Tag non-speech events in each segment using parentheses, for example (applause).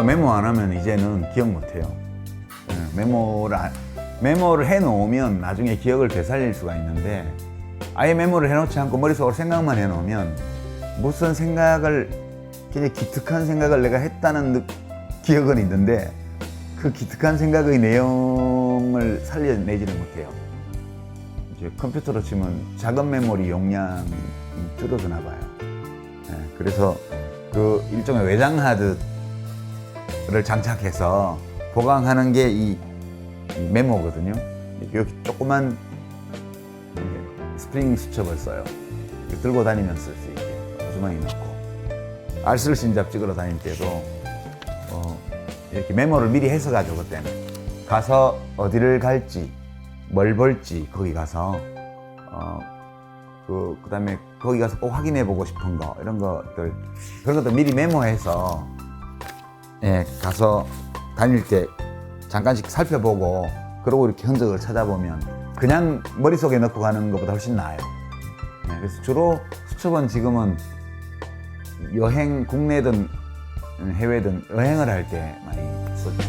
진짜 메모 안 하면 이제는 기억 못 해요. 예, 메모를 안- 메모를 해 놓으면 나중에 기억을 되살릴 수가 있는데 아예 메모를 해 놓지 않고 머릿속으로 생각만 해 놓으면 무슨 생각을 굉장히 기특한 생각을 내가 했다는 느- 기억은 있는데 그 기특한 생각의 내용을 살려내지는 못해요. 이제 컴퓨터로 치면 작은 메모리 용량이 줄어드나 봐요. 예, 그래서 그 일종의 외장 하드 를 장착해서 보강하는 게 이 메모거든요. 여기 조그만 스프링 수첩을 써요. 들고 다니면 쓸수 있게 주머니 넣고 알쓸 신잡 찍으러 다닐 때도 어, 이렇게 메모를 미리 해서가지고 그때는 가서 어디를 갈지 뭘 볼지 거기 가서 어, 그 그다음에 거기 가서 꼭 확인해 보고 싶은 거 이런 것들 그런 것들 미리 메모해서 예 가서 다닐 때 잠깐씩 살펴보고 그러고 이렇게 흔적을 찾아보면 그냥 머릿속에 넣고 가는 것보다 훨씬 나아요. 예, 그래서 주로 수첩은 지금은 여행 국내든 해외든 여행을 할 때 많이 쓰죠.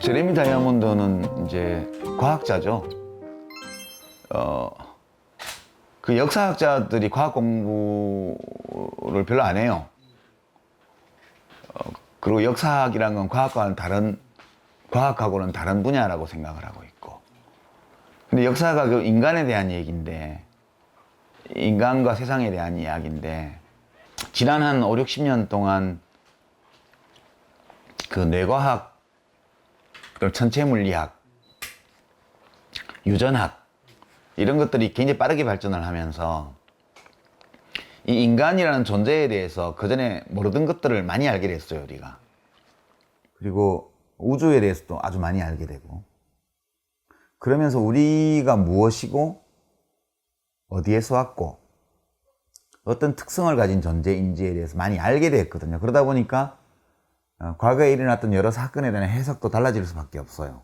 제레미 다이아몬드는 이제 과학자죠. 어, 그 역사학자들이 과학 공부를 별로 안 해요. 어, 그리고 역사학이란 건 과학과는 다른, 과학하고는 다른 분야라고 생각을 하고 있고. 근데 역사가 그 인간에 대한 얘기인데, 인간과 세상에 대한 이야기인데, 지난 한 5, 60년 동안 그 뇌과학 그리고 천체 물리학, 유전학 이런 것들이 굉장히 빠르게 발전을 하면서 이 인간이라는 존재에 대해서 그 전에 모르던 것들을 많이 알게 됐어요 우리가. 그리고 우주에 대해서도 아주 많이 알게 되고 그러면서 우리가 무엇이고 어디에서 왔고 어떤 특성을 가진 존재인지에 대해서 많이 알게 됐거든요. 그러다 보니까 어, 과거에 일어났던 여러 사건에 대한 해석도 달라질 수밖에 없어요.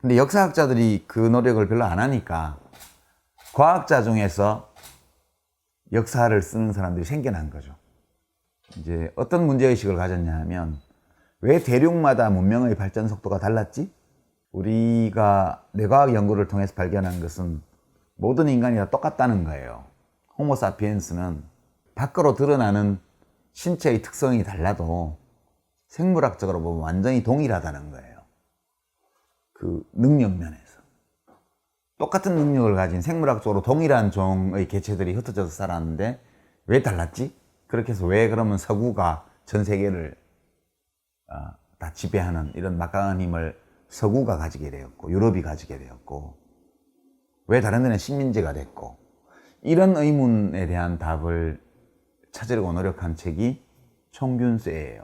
근데 역사학자들이 그 노력을 별로 안 하니까 과학자 중에서 역사를 쓰는 사람들이 생겨난 거죠. 이제 어떤 문제의식을 가졌냐 하면 왜 대륙마다 문명의 발전 속도가 달랐지? 우리가 뇌과학 연구를 통해서 발견한 것은 모든 인간이 다 똑같다는 거예요. 호모사피엔스는 밖으로 드러나는 신체의 특성이 달라도 생물학적으로 보면 완전히 동일하다는 거예요. 그 능력 면에서. 똑같은 능력을 가진 생물학적으로 동일한 종의 개체들이 흩어져서 살았는데 왜 달랐지? 그렇게 해서 왜 그러면 서구가 전 세계를 어, 다 지배하는 이런 막강한 힘을 서구가 가지게 되었고 유럽이 가지게 되었고 왜 다른 데는 식민지가 됐고 이런 의문에 대한 답을 찾으려고 노력한 책이 총균세예요.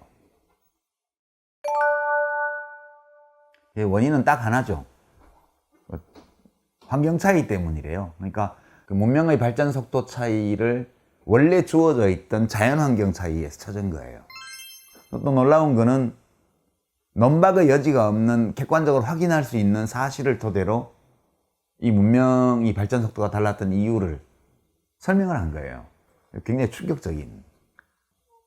예, 원인은 딱 하나죠. 어, 환경 차이 때문이래요. 그러니까 그 문명의 발전 속도 차이를 원래 주어져 있던 자연 환경 차이에서 찾은 거예요. 또 놀라운 거는 논박의 여지가 없는 객관적으로 확인할 수 있는 사실을 토대로 이 문명이 발전 속도가 달랐던 이유를 설명을 한 거예요. 굉장히 충격적인.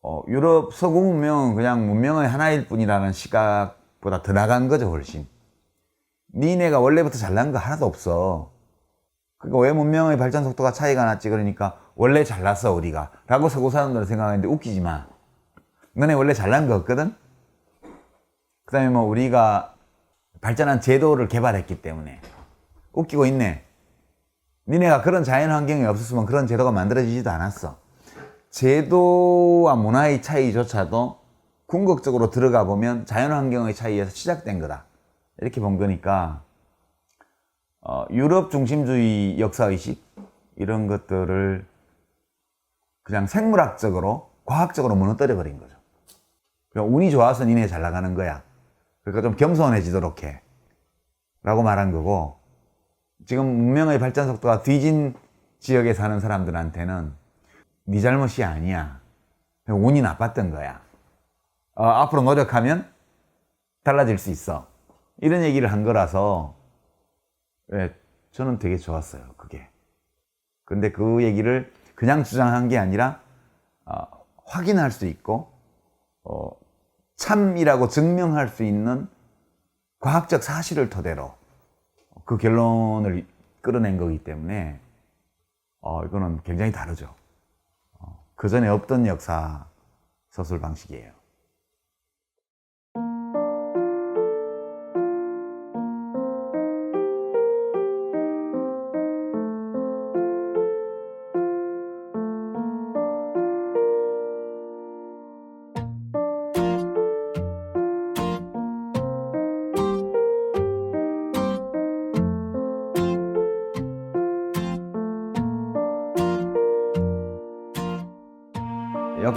어, 유럽 서구 문명은 그냥 문명의 하나일 뿐이라는 시각보다 더 나간 거죠, 훨씬. 니네가 원래부터 잘난 거 하나도 없어. 그러니까 왜 문명의 발전 속도가 차이가 났지? 그러니까 원래 잘났어, 우리가. 라고 서구 사람들은 생각하는데 웃기지 마. 너네 원래 잘난 거 없거든? 그 다음에 뭐 우리가 발전한 제도를 개발했기 때문에. 웃기고 있네. 니네가 그런 자연 환경이 없었으면 그런 제도가 만들어지지도 않았어. 제도와 문화의 차이조차도 궁극적으로 들어가 보면 자연환경의 차이에서 시작된 거다. 이렇게 본 거니까 어, 유럽 중심주의 역사의식 이런 것들을 그냥 생물학적으로 과학적으로 무너뜨려 버린 거죠. 그러니까 운이 좋아서 니네 잘 나가는 거야. 그러니까 좀 겸손해지도록 해. 라고 말한 거고 지금 문명의 발전 속도가 뒤진 지역에 사는 사람들한테는 네 잘못이 아니야. 운이 나빴던 거야. 어, 앞으로 노력하면 달라질 수 있어. 이런 얘기를 한 거라서 예, 저는 되게 좋았어요. 그게. 근데 그 얘기를 그냥 주장한 게 아니라 어, 확인할 수 있고 어, 참이라고 증명할 수 있는 과학적 사실을 토대로 그 결론을 끌어낸 거기 때문에 어, 이거는 굉장히 다르죠. 어, 그 전에 없던 역사 서술 방식이에요.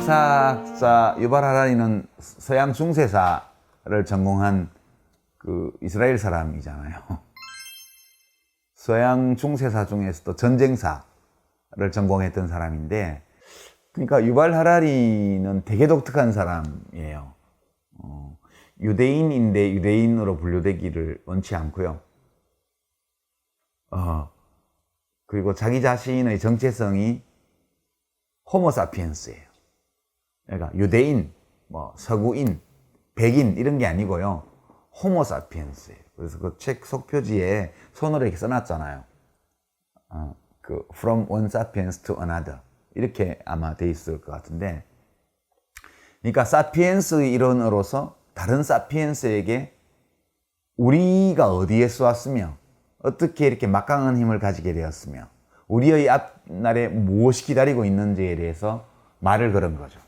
역사학자 유발 하라리는 서양 중세사를 전공한 그 이스라엘 사람이잖아요. (laughs) 서양 중세사 중에서도 전쟁사를 전공했던 사람인데, 그러니까 유발 하라리는 되게 독특한 사람이에요. 어, 유대인인데 유대인으로 분류되기를 원치 않고요. 어, 그리고 자기 자신의 정체성이 호모사피엔스예요. 그러니까 유대인, 뭐 서구인, 백인 이런 게 아니고요. 호모사피엔스예요. 그래서 그 책 속표지에 손으로 이렇게 써놨잖아요. 어, 그 from one sapiens to another 이렇게 아마 돼 있을 것 같은데, 그러니까 사피엔스의 일원으로서 다른 사피엔스에게 우리가 어디에 쏘았으며 어떻게 이렇게 막강한 힘을 가지게 되었으며 우리의 앞날에 무엇이 기다리고 있는지에 대해서 말을 걸은 거죠.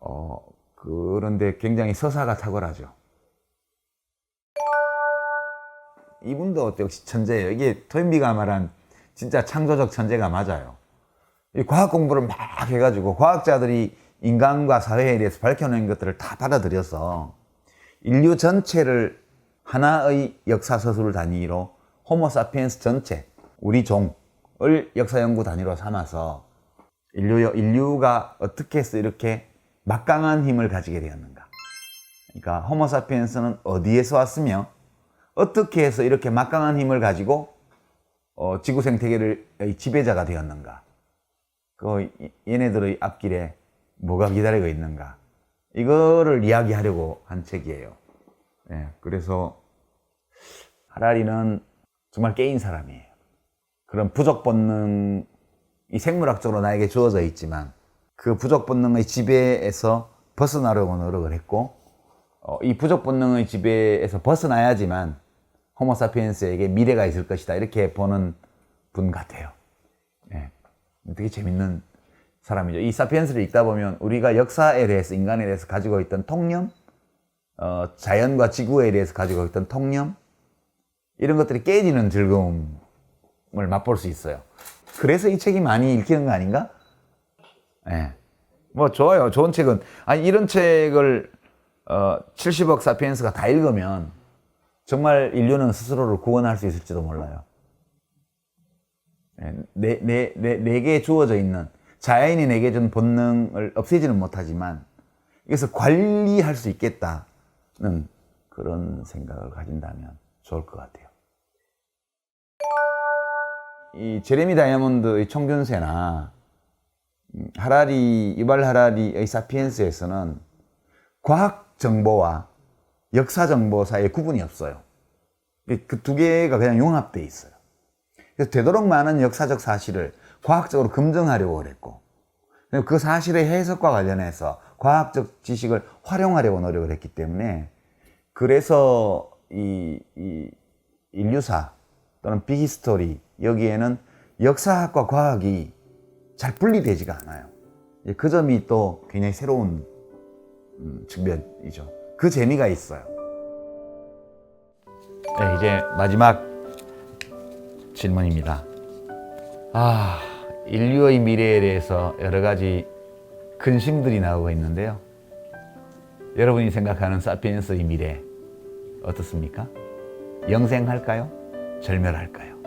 어, 그런데 굉장히 서사가 탁월하죠. 이분도 역시 천재예요. 이게 토인비가 말한 진짜 창조적 천재가 맞아요. 이 과학 공부를 막 해가지고 과학자들이 인간과 사회에 대해서 밝혀낸 것들을 다 받아들여서 인류 전체를 하나의 역사 서술 단위로 호모사피엔스 전체, 우리 종을 역사 연구 단위로 삼아서 인류, 인류가 어떻게 해서 이렇게 막강한 힘을 가지게 되었는가. 그러니까 호모사피엔스는 어디에서 왔으며 어떻게 해서 이렇게 막강한 힘을 가지고 어, 지구 생태계의 지배자가 되었는가. 그 얘네들의 앞길에 뭐가 기다리고 있는가. 이거를 이야기하려고 한 책이에요. 예, 그래서 하라리는 정말 깨인 사람이에요. 그런 부족 본능 이 생물학적으로 나에게 주어져 있지만 그 부족 본능의 지배에서 벗어나려고 노력을 했고 어, 이 부족 본능의 지배에서 벗어나야지만 호모사피엔스에게 미래가 있을 것이다 이렇게 보는 분 같아요. 예, 되게 재밌는 사람이죠. 이 사피엔스를 읽다 보면 우리가 역사에 대해서 인간에 대해서 가지고 있던 통념, 어, 자연과 지구에 대해서 가지고 있던 통념 이런 것들이 깨지는 즐거움을 맛볼 수 있어요. 그래서 이 책이 많이 읽히는 거 아닌가? 예. 뭐 좋아요. 좋은 책은 아니 이런 책을 어, 70억 사피엔스가 다 읽으면 정말 인류는 스스로를 구원할 수 있을지도 몰라요. 예, 내, 내, 내, 내게 주어져 있는 자연이 내게 준 본능을 없애지는 못하지만 이것을 관리할 수 있겠다는 그런 생각을 가진다면 좋을 것 같아요. 이 제레미 다이아몬드의 청균세나 음, 하라리 유발 하라리의 사피엔스에서는 과학 정보와 역사 정보 사이에 구분이 없어요. 그 두 개가 그냥 융합돼 있어요. 그래서 되도록 많은 역사적 사실을 과학적으로 검증하려고 그랬고 그 사실의 해석과 관련해서 과학적 지식을 활용하려고 노력을 했기 때문에 그래서 이, 이 인류사 또는 비히스토리 여기에는 역사학과 과학이 잘 분리되지가 않아요. 그 점이 또 굉장히 새로운 음, 측면이죠. 그 재미가 있어요. 네, 이제 마지막 질문입니다. 아, 인류의 미래에 대해서 여러 가지 근심들이 나오고 있는데요. 여러분이 생각하는 사피엔스의 미래 어떻습니까? 영생할까요? 절멸할까요?